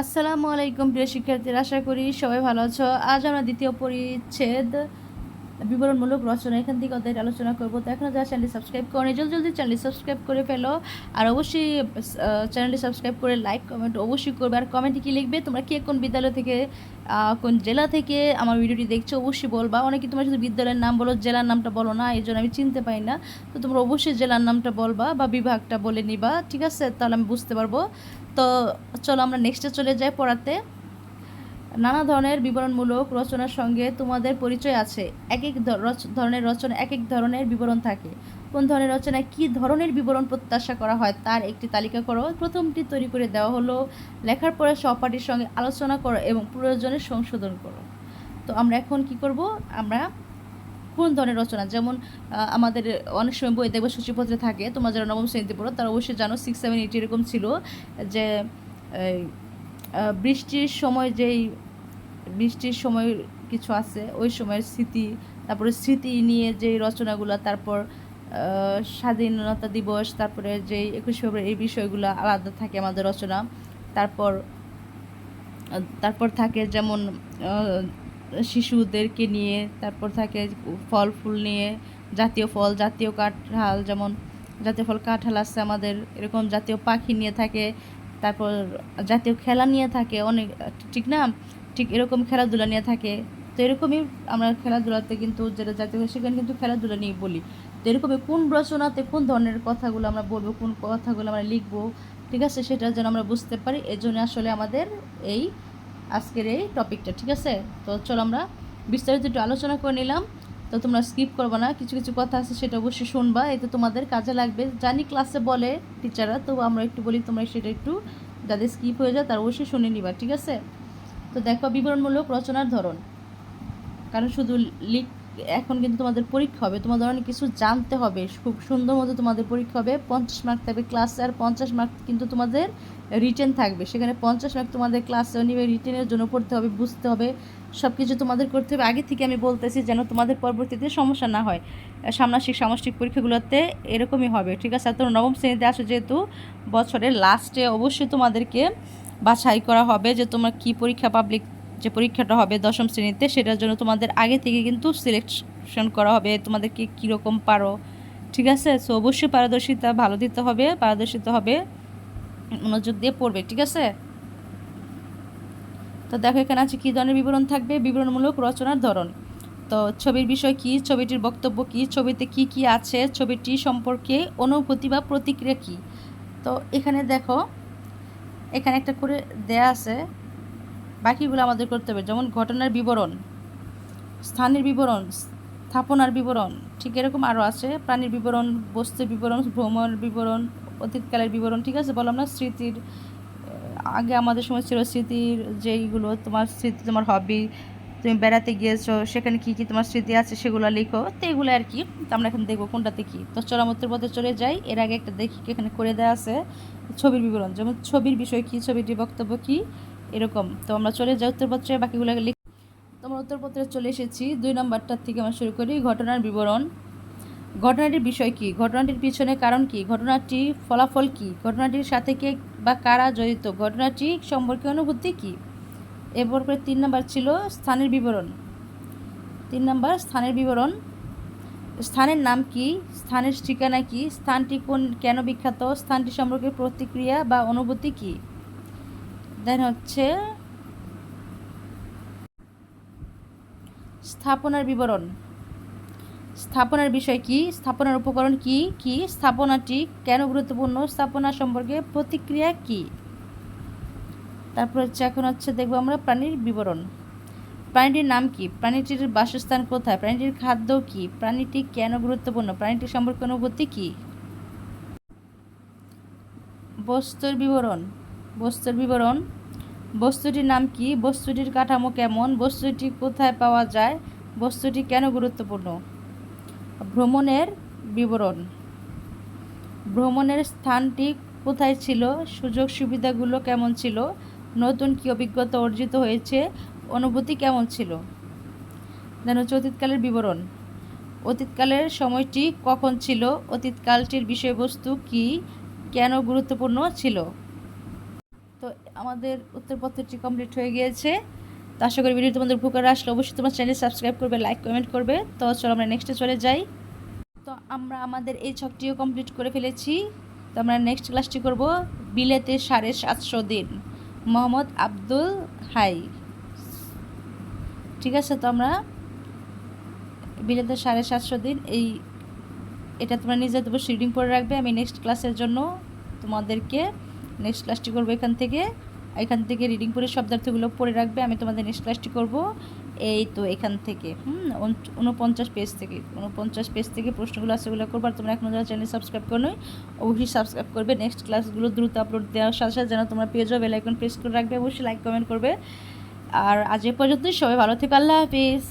আসসালামু আলাইকুম প্রিয় শিক্ষার্থীরা আশা করি সবাই ভালো আছো। আজ আমরা দ্বিতীয় পরিচ্ছেদ বিবরণমূলক রচনা, এখান থেকে অধ্যায় আলোচনা করব। তো এখনও যারা চ্যানেলটি সাবস্ক্রাইব করেনি, জলদি জলদি চ্যানেলটি সাবস্ক্রাইব করে ফেলো। আর অবশ্যই চ্যানেলটি সাবস্ক্রাইব করে লাইক কমেন্ট অবশ্যই করবে। আর কমেন্টে কী লিখবে? তোমরা কে কোন বিদ্যালয় থেকে কোন জেলা থেকে আমার ভিডিওটি দেখছ, অবশ্যই বলবা। অনেকে তোমরা শুধু বিদ্যালয়ের নাম বলো, জেলার নামটা বলো না, এই জন্য আমি চিনতে পাই না। তো তোমরা অবশ্যই জেলার নামটা বলবা বা বিভাগটা বলে নিবা, ঠিক আছে? তাহলে আমি বুঝতে পারব। তো চলো আমরা নেক্সটে চলে যাই পড়াতে। নানা ধরনের বিবরণমূলক রচনার সঙ্গে তোমাদের পরিচয় আছে। এক এক ধরনের রচনা এক এক ধরনের বিবরণ থাকে। কোন ধরনের রচনায় কী ধরনের বিবরণ প্রত্যাশা করা হয় তার একটি তালিকা করো। প্রথমটি তৈরি করে দেওয়া হলো, লেখার পরে সহপাঠীর সঙ্গে আলোচনা করো এবং প্রয়োজনে সংশোধন করো। তো আমরা এখন কি করব? আমরা কোন ধরনের রচনা? যেমন আমাদের অনেক সময় বই দেখবে সূচিপত্রে থাকে, তোমরা যারা নবম শ্রেণীতে পড়ো, তারা অবশ্যই জানো সিক্স সেভেন এইট এরকম ছিল যে বৃষ্টির সময় যেই বৃষ্টির সময় কিছু আছে, ওই সময়ের স্মৃতি, তারপরে স্মৃতি নিয়ে যেই রচনাগুলো, তারপর স্বাধীনতা দিবস, তারপরে যেই একুশে ফেব্রুয়ারি এই বিষয়গুলো আলাদা থাকে আমাদের রচনা। তারপর তারপর থাকে যেমন শিশুদেরকে নিয়ে, তারপর থাকে ফল ফুল নিয়ে, জাতীয় ফল, জাতীয় কাঁঠাল, যেমন, জাতীয় ফল কাঁঠাল আছে আমাদের, এরকম জাতীয় পাখি নিয়ে থাকে। তারপর জাতীয় খেলা নিয়ে থাকে, অনেক, ঠিক না? ঠিক এরকম খেলাধুলা নিয়ে থাকে। তো এরকমই আমরা খেলাধুলাতে কিন্তু যেটা জাতীয় সেখানে কিন্তু খেলাধুলা নিয়ে বলি। তো এরকমই কোন রচনাতে কোন ধরনের কথাগুলো আমরা বলব, কোন কথাগুলো আমরা লিখব, ঠিক আছে? সেটা যেন আমরা বুঝতে পারি। এর জন্য আসলে আমাদের এই আজকের এই টপিকটা ঠিক আছে? তো চলো আমরা বিস্তারিত একটু আলোচনা করে নিলাম। তো তোমরা স্কিপ করবে না, কিছু কিছু কথা আছে সেটা অবশ্যই শুনবা এতে তোমাদের কাজে লাগবে। জানি ক্লাসে বলে টিচাররা তো আমরা একটু বলি তোমরা সেটা একটু যাদের স্কিপ হয়ে যায় তারা অবশ্যই শুনে নিবা, ঠিক আছে? তো দেখো বিবরণমূলক রচনার ধরন। কারণ শুধু লিখ এখন কিন্তু তোমাদের পরীক্ষা হবে। তোমাদের অনেক কিছু জানতে হবে। খুব সুন্দর মতো তোমাদের পরীক্ষা হবে। পঞ্চাশ মার্ক থাকবে ক্লাসে আর পঞ্চাশ মার্ক কিন্তু তোমাদের রিটেন থাকবে। সেখানে পঞ্চাশ মার্ক তোমাদের ক্লাসেও নিবে রিটেনের জন্য পড়তে হবে, বুঝতে হবে। সব কিছু তোমাদের করতে হবে। আগে থেকে আমি বলতেছি যেন তোমাদের পরবর্তীতে সমস্যা না হয়। সামনাসিক সামষ্টিক পরীক্ষাগুলোতে এরকমই হবে। ঠিক আছে? তোমরা নবম শ্রেণীতে আসো যেহেতু, বছরের লাস্টে অবশ্যই তোমাদেরকে বাছাই করা হবে যে তোমার কি পরীক্ষা পাবলিক যে পরীক্ষাটা হবে দশম শ্রেণীতে, সেটার জন্য তোমাদের আগে থেকে কিন্তু সিলেকশন করা হবে, তোমাদেরকে কীরকম পারো, ঠিক আছে? সো অবশ্যই পারদর্শিতা ভালো দিতে হবে, পারদর্শিতা হবে, মনোযোগ দিয়ে পড়বে, ঠিক আছে? তো দেখো, এখানে আছে কী ধরনের বিবরণ থাকবে? বিবরণমূলক রচনার ধরন। তো ছবির বিষয় কি? ছবিটির বক্তব্য কি? ছবিতে কি কি আছে? ছবিটি সম্পর্কে অনুভূতি বা প্রতিক্রিয়া কি? তো এখানে দেখো, এখানে একটা করে দেয়া আছে। বাকিগুলো আমাদের করতে হবে। যেমন ঘটনার বিবরণ, স্থানের বিবরণ, স্থাপনার বিবরণ, ঠিক এরকম আরও আছে। প্রাণীর বিবরণ, বস্তুর বিবরণ ভ্রমণের বিবরণ, অতীতকালের বিবরণ, ঠিক আছে? বললাম না স্মৃতির আগে আমাদের সময় ছিল স্মৃতির যেইগুলো, তোমার স্মৃতি তোমার হবি তুমি বেড়াতে গিয়েছো, সেখানে কী কী তোমার স্মৃতি আছে সেগুলো লিখো। তো এগুলো আর কি আমরা এখন দেখব কোনটাতে কী। তো চলামতের পথে চলে যাই। এর আগে একটা দেখি এখানে করে দেওয়া আছে। ছবির বিবরণ, যেমন ছবির বিষয় কী, ছবিটির বক্তব্য কী? এরকম। তো আমরা চলে যাই উত্তরপত্রে বাকিগুলো লিখ তোমার উত্তরপত্রে চলে এসেছি। দুই নম্বরটার থেকে আমরা শুরু করি ঘটনার বিবরণ। ঘটনাটির বিষয় কি? ঘটনাটির পিছনে কারণ কি? ঘটনাটি ফলাফল কি? ঘটনাটির সাথে কে বা কারা জড়িত? ঘটনাটি সম্পর্কে অনুভূতি কি? এরপর করে তিন নম্বর ছিল স্থানের বিবরণ। তিন নম্বর স্থানের বিবরণ। স্থানের নাম কি? স্থানের ঠিকানা কি? স্থানটি কোন কেন বিখ্যাত? স্থানটি সম্পর্কে প্রতিক্রিয়া বা অনুভূতি কি? দেন হচ্ছে স্থাপনার বিবরণ। স্থাপনার বিষয় কি? স্থাপনার উপকরণ কি? কি? স্থাপনাটি কেন গুরুত্বপূর্ণ? স্থাপনা সম্পর্কে প্রতিক্রিয়া কি? তারপর হচ্ছে এখন হচ্ছে দেখব আমরা প্রাণীর বিবরণ। প্রাণীটির নাম কি? প্রাণীটির বাসস্থান কোথায়? প্রাণীটির খাদ্য কি? প্রাণীটি কেন গুরুত্বপূর্ণ? প্রাণীটি সম্পর্কে অনুভূতি কি? বস্তুর বিবরণ। বস্তুর বিবরণ বস্তুটির নাম কি? বস্তুটির কাঠামো কেমন? বস্তুটি কোথায় পাওয়া যায়? বস্তুটি কেন গুরুত্বপূর্ণ? ভ্রমণের বিবরণ। ভ্রমণের স্থানটি কোথায় ছিল? সুযোগ সুবিধাগুলো কেমন ছিল? নতুন কী অভিজ্ঞতা অর্জিত হয়েছে? অনুভূতি কেমন ছিল? যেন হচ্ছে অতীতকালের বিবরণ। অতীতকালের সময়টি কখন ছিল? অতীতকালটির বিষয়বস্তু কি? কেন গুরুত্বপূর্ণ ছিল? আমাদের উত্তরপত্রটি কমপ্লিট হয়ে গিয়েছে। তো আশা করি ভিডিও তোমাদের উপকার আসলে অবশ্যই তোমার চ্যানেল সাবস্ক্রাইব করবে লাইক কমেন্ট করবে। তো চলো আমরা নেক্সটে চলে যাই। তো আমরা আমাদের এই ছকটিও কমপ্লিট করে ফেলেছি। তো আমরা নেক্সট ক্লাসটি করব বিলেতে সাড়ে সাতশো দিন। মোহাম্মদ আব্দুল হাই। ঠিক আছে, তো আমরা বিলেতে সাড়ে সাতশো দিন, এই এটা তোমরা নিজে দেবো রিডিং করে রাখবে। আমি নেক্সট ক্লাসের জন্য তোমাদেরকে নেক্সট ক্লাসটি করব এখান থেকে। এখান থেকে রিডিং করে শব্দার্থগুলো পড়ে রাখবে। আমি তোমাদের নেক্সট ক্লাসটি করব। এই তো এখান থেকে। হুম উনপঞ্চাশ পেজ থেকে। উনপঞ্চাশ পেজ থেকে প্রশ্নগুলো আছে, ওগুলো করব। আর তোমরা এখন যারা চ্যানেল সাবস্ক্রাইব করো অবশ্যই সাবস্ক্রাইব করবে। নেক্সট ক্লাসগুলো দ্রুত আপলোড দেওয়ার সাথে সাথে যেন তোমরা পেয়ে যাও। বেলাইকন প্রেস করে রাখবে। অবশ্যই লাইক কমেন্ট করবে। আর আজ এ পর্যন্তই। সবাই ভালো থেকো। আল্লাহ হাফিজ।